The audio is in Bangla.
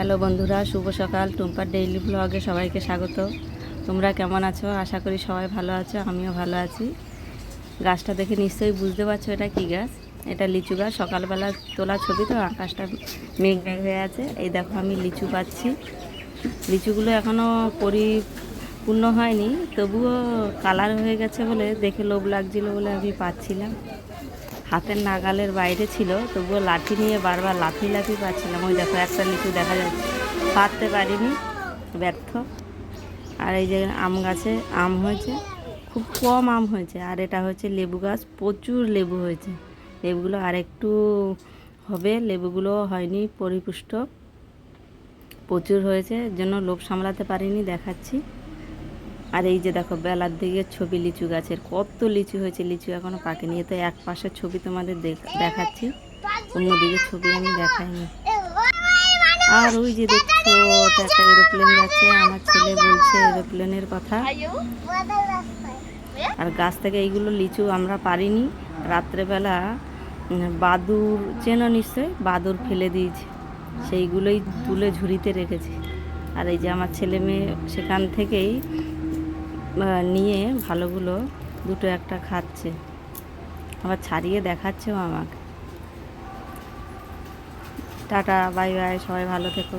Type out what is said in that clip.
হ্যালো বন্ধুরা, শুভ সকাল। টুম্পার ডেইলি ব্লগে সবাইকে স্বাগত। তোমরা কেমন আছো? আশা করি সবাই ভালো আছো, আমিও ভালো আছি। গাছটা দেখে নিশ্চয়ই বুঝতে পারছ এটা কি গাছ? এটা লিচু গাছ। সকালবেলা তোলা ছবি তো, আকাশটা মেঘ মেঘ হয়ে আছে। এই দেখো আমি লিচু পাচ্ছি। লিচুগুলো এখনও পরিপূর্ণ হয়নি, তবুও কালার হয়ে গেছে বলে দেখে লোভ লাগছিল বলে আমি পাচ্ছিলাম। হাতের নাগালের বাইরে ছিল, তবুও লাঠি নিয়ে বারবার লাফি লাফি পাচ্ছিলাম। ওই দেখো, একটা লিচু দেখা যাচ্ছে। পারতে পারিনি, ব্যর্থ। আর এই যে আম গাছে আম হয়েছে, খুব কম আম হয়েছে। আর এটা হচ্ছে লেবু গাছ, প্রচুর লেবু হয়েছে। লেবুগুলো আর একটু হবে, লেবুগুলো হয়নি, পরিপুষ্ট। প্রচুর হয়েছে জন্য লোভ সামলাতে পারিনি, দেখাচ্ছি। আর এই যে দেখো, বেলার দিকে ছবি লিচু গাছের কত লিচু হয়েছে, লিচু এখনও পাকেনি। তো এক পাশের ছবি তোমাদের দেখ- দেখাচ্ছি। অন্যদিকে ছবি আমি দেখাইনি। আর ওই যে দেখছ একটা এরোপ্লেন যাচ্ছে, আমার ছেলে বলছে এরোপ্লেনের কথা। আর গাছ থেকে এইগুলো লিচু আমরা পারিনি। রাত্রেবেলা বাদুর, চেনো নিশ্চয়? বাদুর ফেলে দিয়েছে। সেইগুলোই তুলে ঝুড়িতে রেখেছি। আর এই যে আমার ছেলে মেয়ে সেখান থেকেই নিয়ে ভালোগুলো দুটো একটা খাচ্ছে। আবার ছাড়িয়ে দেখাচ্ছেও আমাকে। টাটা, বাই বাই, সবাই ভালো থেকো।